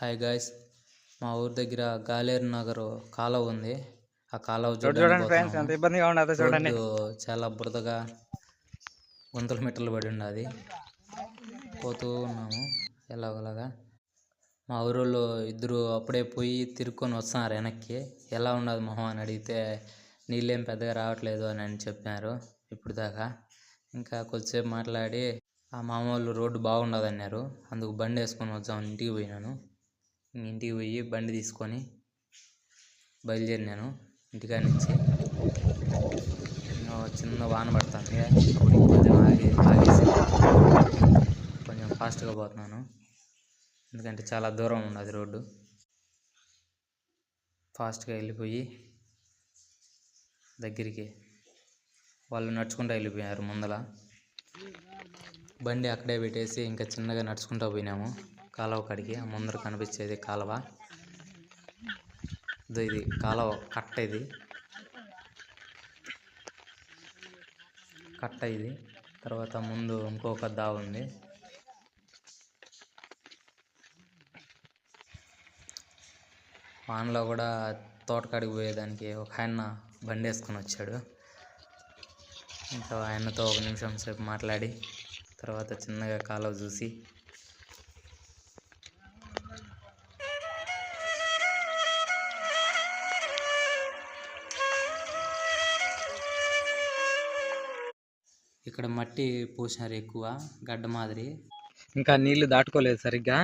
Hi guys మా ఊరి దగ్గర గాలేరు నగర్ కాలువ ఉంది. ఆ కాలువ చూడండి. ఇబ్బందిగా ఉండదు చాలా బురదగా గుంతల మిట్టలు పడి ఉన్నది పోతూ ఉన్నాము ఎలాగోలాగా. మా ఊరిలో ఇద్దరు అప్పుడే పోయి తిరుక్కొని వస్తున్నారు వెనక్కి. ఎలా ఉన్నది మొహం అని అడిగితే నీళ్ళేం పెద్దగా రావట్లేదు అని అని చెప్పినారు ఇప్పుడు దాకా ఇంకా కొద్దిసేపు మాట్లాడి ఆ మామ వాళ్ళు రోడ్డు బాగుండదు అన్నారు అందుకు బండి వేసుకొని వద్దామని ఇంటికి పోయినాను. ఇంటికి పోయి బండి తీసుకొని బయలుదేరినాను ఇంటికాడ నుంచి. చిన్న వాన పడుతుంది. అప్పుడు కొంచెం ఆగి ఆగేసి కొంచెం ఫాస్ట్గా పోతున్నాను. ఎందుకంటే చాలా దూరం ఉన్నది రోడ్డు. ఫాస్ట్గా వెళ్ళిపోయి దగ్గరికి వాళ్ళు నడుచుకుంటూ వెళ్ళిపోయారు ముందల. బండి అక్కడే పెట్టేసి ఇంకా చిన్నగా నడుచుకుంటూ పోయినాము. కాలువ కాడికి ముందర కనిపించేది కాలువ. ఇది కాలువ కట్ట ఇది. కట్ట ఇది. తర్వాత ముందు ఇంకొక దావ ఉంది. వానలో కూడా తోటకాడికి పోయేదానికి ఒక ఆయన బండి వేసుకొని వచ్చాడు. ఇంకా ఆయనతో ఒక నిమిషం సేపు మాట్లాడి తర్వాత చిన్నగా కాలువ చూసి ఇక్కడ మట్టి పోసినారు ఎక్కువ గడ్డ మాదిరి. ఇంకా నీళ్ళు దాటుకోలేదు సరిగ్గా.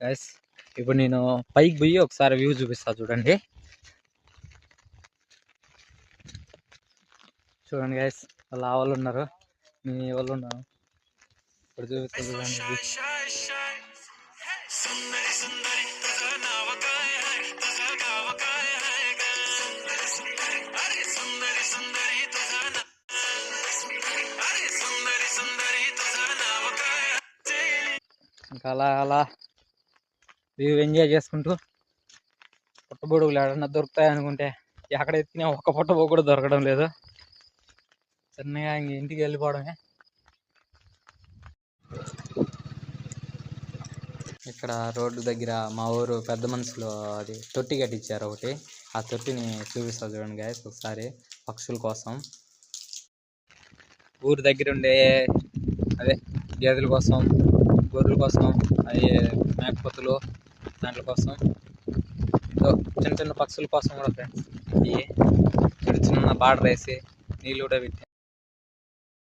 గైస్ ఇప్పుడు నేను పైకి పోయి ఒకసారి వ్యూ చూపిస్తా చూడండి. చూడండి గైస్ వాళ్ళ వాళ్ళు ఉన్నారు. మీ వాళ్ళు ఉన్నారు. ఇప్పుడు చూపిస్తా చూడండి. ఇంకా అలా అలా. వ్యూ ఎంజాయ్ చేసుకుంటూ పుట్టబొడుగులు ఏడన్నా దొరుకుతాయి అనుకుంటే ఎక్కడ ఎత్తినా ఒక్క పుట్టబొగ్గు కూడా దొరకడం లేదు. చిన్నగా ఇంక ఇంటికి వెళ్ళిపోవడమే. ఇక్కడ రోడ్డు దగ్గర మా ఊరు పెద్ద మనుషులు అది తొట్టి కట్టించారు ఒకటి. ఆ తొట్టిని చూపిస్తా చూడండి గాయస్ ఒకసారి పక్షుల కోసం. ఊరు దగ్గర ఉండే అదే గేదెల కోసం గొర్రెల కోసం అవి మేకపోతులు దాంట్ల కోసం. చిన్న చిన్న పక్షుల కోసం కూడా ఫ్రెండ్స్ ఇవి. ఇక్కడ చిన్న బార్డర్ వేసి నీళ్ళు కూడా పెట్టి